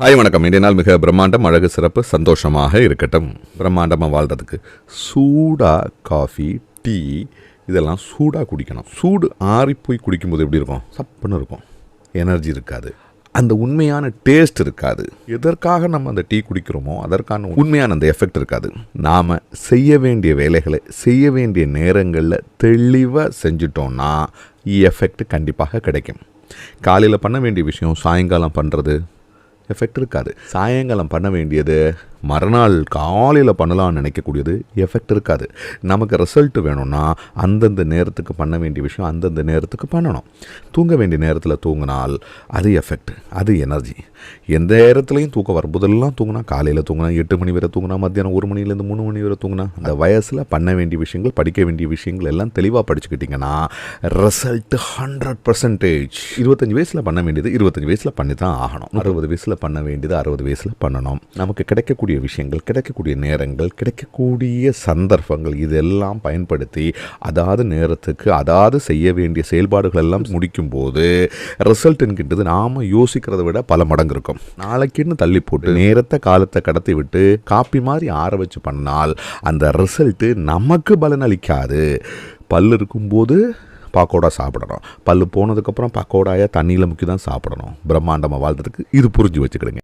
Hi வணக்கம். இன்றைய நாள் மிக பிரம்மாண்டம் அழகு சிறப்பு சந்தோஷமாக இருக்கட்டும். பிரம்மாண்டமாக வாழ்கிறதுக்கு சூடாக காஃபி டீ இதெல்லாம் சூடாக குடிக்கணும். சூடு ஆறி போய் குடிக்கும்போது எப்படி இருக்கும்? சப்புன்னு இருக்கும். எனர்ஜி இருக்காது. அந்த உண்மையான டேஸ்ட் இருக்காது. எதற்காக நம்ம அந்த டீ குடிக்கிறோமோ அதற்கான உண்மையான அந்த எஃபெக்ட் இருக்காது. நாம் செய்ய வேண்டிய வேலைகளை செய்ய வேண்டிய நேரங்களில் தெளிவாக செஞ்சிட்டோம்னா எஃபெக்ட் கண்டிப்பாக கிடைக்கும். காலையில் பண்ண வேண்டிய விஷயம் சாயங்காலம் பண்ணுறது எஃபெக்ட் இருக்காது. சாயங்காலம் பண்ண வேண்டியது மறுநாள் காலையில் பண்ணலாம்னு நினைக்கக்கூடியது எஃபெக்ட் இருக்காது. நமக்கு ரிசல்ட் வேணும்னா அந்தந்த நேரத்துக்கு பண்ண வேண்டிய விஷயம் அந்தந்த நேரத்துக்கு பண்ணணும். தூங்க வேண்டிய நேரத்தில் தூங்கினால் அது எஃபெக்ட் அது எனர்ஜி எந்த நேரத்துலையும் தூக்கம் வரும்போதெல்லாம் தூங்கினா காலையில் தூங்கினா எட்டு மணி வரை தூங்கினா மத்தியானம் ஒரு மணிலேருந்து மூணு மணி வரை தூங்கினா அந்த வயசில் பண்ண வேண்டிய விஷயங்கள் படிக்க வேண்டிய விஷயங்கள் எல்லாம் தெளிவாக படிச்சுக்கிட்டிங்கன்னா ரிசல்ட் ஹண்ட்ரட் பர்சன்டேஜ் இருபத்தஞ்சி வயசில் பண்ண வேண்டியது இருபத்தஞ்சி வயசில் பண்ணி தான் ஆகணும். அறுபது வயசில் வயசில் பண்ண வேண்டியது அறுபது வயசில் பண்ணணும். நமக்கு கிடைக்கக்கூடிய விஷயங்கள் கிடைக்கக்கூடிய நேரங்கள் கிடைக்கக்கூடிய சந்தர்ப்பங்கள் இதெல்லாம் பயன்படுத்தி அதாவது நேரத்துக்கு அதாவது செய்ய வேண்டிய செயல்பாடுகள் எல்லாம் முடிக்கும்போது ரிசல்ட் என்கின்றது நாம் யோசிக்கிறத விட பல மடங்கு இருக்கும். நாளைக்குன்னு தள்ளி போட்டு நேரத்தை காலத்தை கடத்தி விட்டு காப்பி மாதிரி ஆற வச்சு பண்ணால் அந்த ரிசல்ட்டு நமக்கு பலனளிக்காது. பல் இருக்கும்போது பாக்கோடா சாப்பிடணும். பல்லு போனதுக்கப்புறம் பக்கோடாயை தண்ணியில் முக்கி தான் சாப்பிடணும். பிரம்மாண்டமாக வாழ்றதுக்கு இது புரிஞ்சு வச்சுக்கிடுங்க.